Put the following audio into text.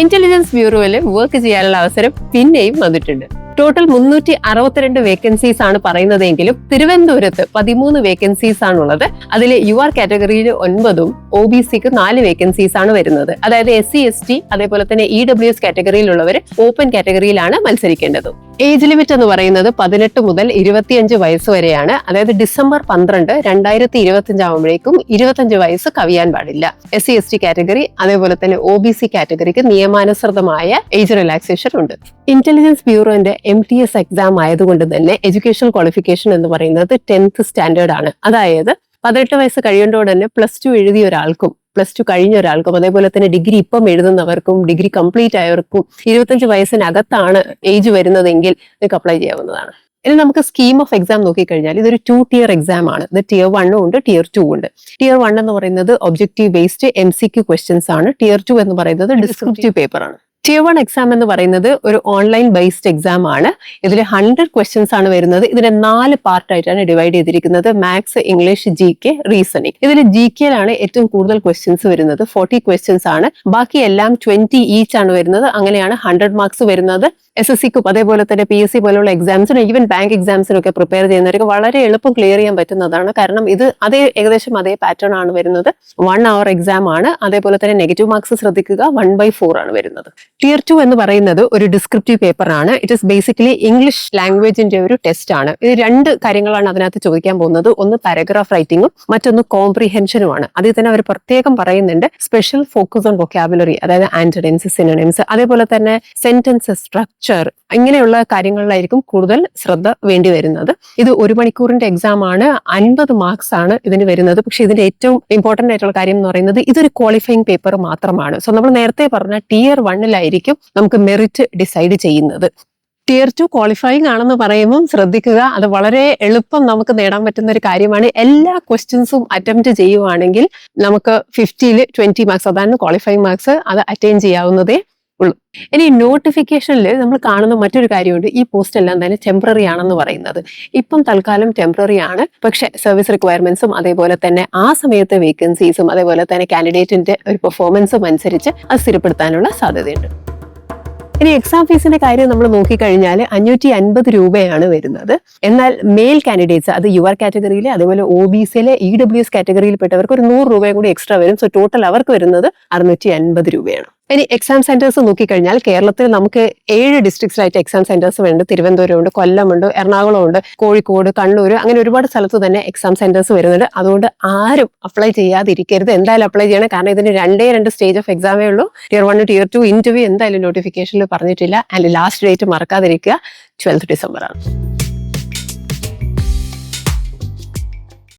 Intelligence ബ്യൂറോയിൽ work ചെയ്യാനുള്ള അവസരം പിന്നെയും വന്നിട്ടുണ്ട്. ടോട്ടൽ മുന്നൂറ്റി അറുപത്തിരണ്ട് വേക്കൻസീസ് ആണ് പറയുന്നതെങ്കിലും തിരുവനന്തപുരത്ത് പതിമൂന്ന് വേക്കൻസീസ് ആണുള്ളത്. അതിൽ യു ആർ കാറ്റഗറിയിൽ ഒൻപതും ഒ ബി സിക്ക് നാല് വേക്കൻസീസ് ആണ് വരുന്നത്. അതായത് എസ് സി എസ് ടി അതേപോലെ തന്നെ ഇ ഡബ്ല്യു എസ് കാറ്റഗറിയിലുള്ളവർ ഓപ്പൺ കാറ്റഗറിയിലാണ് മത്സരിക്കേണ്ടത്. ഏജ് ലിമിറ്റ് എന്ന് പറയുന്നത് പതിനെട്ട് മുതൽ ഇരുപത്തിയഞ്ച് വയസ്സ് വരെയാണ്. അതായത് ഡിസംബർ പന്ത്രണ്ട് രണ്ടായിരത്തി ഇരുപത്തിയഞ്ച് ആകുമ്പോഴേക്കും ഇരുപത്തഞ്ച് വയസ്സ് കവിയാൻ പാടില്ല. S C S T category അതേപോലെ തന്നെ ഒ ബി സി കാറ്റഗറിക്ക് നിയമാനുസൃതമായ ഏജ് റിലാക്സേഷൻ ഉണ്ട്. ഇന്റലിജൻസ് ബ്യൂറോന്റെ എം ടി എസ് എക്സാം ആയതുകൊണ്ട് തന്നെ എഡ്യൂക്കേഷൻ ക്വാളിഫിക്കേഷൻ എന്ന് പറയുന്നത് ടെൻത്ത് സ്റ്റാൻഡേർഡ് ആണ്. അതായത് പതിനെട്ട് വയസ്സ് കഴിയേണ്ടോടെ തന്നെ പ്ലസ് ടു എഴുതിയ ഒരാൾക്കും പ്ലസ് ടു കഴിഞ്ഞ ഒരാൾക്കും അതേപോലെ തന്നെ ഡിഗ്രി ഇപ്പം എഴുതുന്നവർക്കും ഡിഗ്രി കംപ്ലീറ്റ് ആയവർക്കും ഇരുപത്തഞ്ച് വയസ്സിനകത്താണ് ഏജ് വരുന്നതെങ്കിൽ നിങ്ങൾക്ക് അപ്ലൈ ചെയ്യാവുന്നതാണ്. ഇനി നമുക്ക് സ്കീം ഓഫ് എക്സാം നോക്കിക്കഴിഞ്ഞാൽ ഇതൊരു ടു ടിയർ എക്സാം ആണ്. ഇത് ടിയർ വണ്ണും ഉണ്ട് ടിയർ ടു ഉണ്ട്. ടിയർ വൺ എന്ന് പറയുന്നത് objective based M C Q questions ആണ്. ടിയർ ടു എന്ന് പറയുന്നത് ഡിസ്ക്രിപ്റ്റീവ് പേപ്പർ ആണ്. ടിയർ വൺ എക്സാം എന്ന് പറയുന്നത് ഒരു ഓൺലൈൻ ബേസ്ഡ് എക്സാം ആണ്. ഇതിൽ ഹൺഡ്രഡ് ക്വസ്റ്റ്യൻസ് ആണ് വരുന്നത്. ഇതിനെ നാല് പാർട്ടായിട്ടാണ് ഡിവൈഡ് ചെയ്തിരിക്കുന്നത്. Maths English G K reasoning ഇതിൽ ജി കെയിലാണ് ഏറ്റവും കൂടുതൽ ക്വസ്റ്റ്യൻസ് വരുന്നത്. ഫോർട്ടി ക്വസ്റ്റ്യൻസ് ആണ്. ബാക്കി എല്ലാം ട്വന്റി ഈച്ച് ആണ് വരുന്നത്. അങ്ങനെയാണ് ഹൺഡ്രഡ് മാർക്സ് വരുന്നത്. എസ് എസ് സിക്കും അതേപോലെ തന്നെ പി എസ് സി പോലുള്ള എക്സാംസിനും ഈവൻ ബാങ്ക് എക്സാംസിനും ഒക്കെ പ്രിപ്പയർ ചെയ്യുന്നവർക്ക് വളരെ എളുപ്പം ക്ലിയർ ചെയ്യാൻ പറ്റുന്നതാണ്. കാരണം ഇത് അതേ ഏകദേശം അതേ പാറ്റേൺ ആണ് വരുന്നത്. വൺ അവർ എക്സാം ആണ്. അതേപോലെ തന്നെ നെഗറ്റീവ് മാർക്സ് ശ്രദ്ധിക്കുക. വൺ ബൈ ഫോർ ആണ് വരുന്നത്. ടിയർ ടു എന്ന് പറയുന്നത് ഒരു ഡിസ്ക്രിപ്റ്റീവ് പേപ്പറാണ് ഇറ്റ് ഇസ് ബേസിക്കലി ഇംഗ്ലീഷ് ലാംഗ്വേജിന്റെ ഒരു ടെസ്റ്റ് ആണ്. ഇത് രണ്ട് കാര്യങ്ങളാണ് അതിനകത്ത് ചോദിക്കാൻ പോകുന്നത്. ഒന്ന് പാരഗ്രാഫ് റൈറ്റിംഗും മറ്റൊന്ന് കോംപ്രിഹെൻഷനുമാണ് അതിൽ തന്നെ അവർ പ്രത്യേകം പറയുന്നുണ്ട് സ്പെഷ്യൽ ഫോക്കസ് ഓൺ വൊക്കാബുലറി അതായത് ആന്റണിംസ് സിനണിംസ് അതേപോലെ തന്നെ സെന്റൻസ് സ്ട്രക്ചർ ഇങ്ങനെയുള്ള കാര്യങ്ങളിലായിരിക്കും കൂടുതൽ ശ്രദ്ധ വേണ്ടി വരുന്നത്. ഇത് ഒരു മണിക്കൂറിന്റെ എക്സാം ആണ്. അൻപത് മാർക്സ് ആണ് ഇതിന് വരുന്നത്. പക്ഷെ ഇതിന്റെ ഏറ്റവും ഇമ്പോർട്ടന്റ് ആയിട്ടുള്ള കാര്യം എന്ന് പറയുന്നത് ഇതൊരു ക്വാളിഫയിങ് പേപ്പർ മാത്രമാണ്. സോ നമ്മൾ നേരത്തെ പറഞ്ഞ ടിയർ വണ്ണിലായിരിക്കും നമുക്ക് മെറിറ്റ് ഡിസൈഡ് ചെയ്യുന്നത്. ടിയർ ടു ക്വാളിഫൈങ് ആണെന്ന് പറയുമ്പോൾ ശ്രദ്ധിക്കുക അത് വളരെ എളുപ്പം നമുക്ക് നേടാൻ പറ്റുന്ന ഒരു കാര്യമാണ്. എല്ലാ ക്വസ്റ്റ്യൻസും അറ്റംപ്റ്റ് ചെയ്യുവാണെങ്കിൽ നമുക്ക് ഫിഫ്റ്റിയിൽ ട്വന്റി മാർക്സ് അതാണ് ക്വാളിഫൈ മാർക്സ് അത് അറ്റൈൻ ചെയ്യാവുന്നതേ ഉള്ളൂ. ഇനി നോട്ടിഫിക്കേഷനിൽ നമ്മൾ കാണുന്ന മറ്റൊരു കാര്യമുണ്ട്. ഈ പോസ്റ്റ് എല്ലാം തന്നെ ടെമ്പററി ആണെന്ന് പറയുന്നത്. ഇപ്പം തൽക്കാലം ടെമ്പററി ആണ്. പക്ഷേ സർവീസ് റിക്വയർമെന്റ്സും അതേപോലെ തന്നെ ആ സമയത്തെ വേക്കൻസീസും അതേപോലെ തന്നെ കാൻഡിഡേറ്റിന്റെ ഒരു പെർഫോമൻസും അനുസരിച്ച് അത് സ്ഥിരപ്പെടുത്താനുള്ള സാധ്യതയുണ്ട്. ഇനി എക്സാം ഫീസിന്റെ കാര്യം നമ്മൾ നോക്കിക്കഴിഞ്ഞാൽ അഞ്ഞൂറ്റി അൻപത് രൂപയാണ് വരുന്നത്. എന്നാൽ മെയിൽ കാൻഡിഡേറ്റ്സ് അത് യുവർ കാറ്റഗറിയിലെ അതുപോലെ ഒ ബി സിയിലെ ഇ ഡബ്ല്യു എസ് കാറ്റഗറിയിൽപ്പെട്ടവർക്ക് ഒരു നൂറ് രൂപയും കൂടി എക്സ്ട്രാ വരും. സോ ടോട്ടൽ അവർക്ക് വരുന്നത് അറുന്നൂറ്റി അൻപത് രൂപയാണ്. ഇനി എക്സാം സെന്റേഴ്സ് നോക്കിക്കഴിഞ്ഞാൽ കേരളത്തിൽ നമുക്ക് ഏഴ് ഡിസ്ട്രിക്ട്സിലായിട്ട് എക്സാം സെന്റേഴ്സ് ഉണ്ട് തിരുവനന്തപുരമുണ്ട് കൊല്ലമുണ്ട് എറണാകുളമുണ്ട് കോഴിക്കോട് കണ്ണൂർ അങ്ങനെ ഒരുപാട് സ്ഥലത്ത് തന്നെ എക്സാം സെന്റേഴ്സ് വരുന്നുണ്ട്. അതുകൊണ്ട് ആരും അപ്ലൈ ചെയ്യാതിരിക്കരുത്. എന്തായാലും അപ്ലൈ ചെയ്യണം. കാരണം ഇതിന് രണ്ടേ രണ്ട് സ്റ്റേജ് ഓഫ് എക്സാമേ ഉള്ളൂ. Tier one tier two interview എന്തായാലും നോട്ടിഫിക്കേഷനിൽ പറഞ്ഞിട്ടില്ല. ആൻഡ് ലാസ്റ്റ് ഡേറ്റ് മറക്കാതിരിക്കുക. ട്വൽത്ത് ഡിസംബർ ആണ്.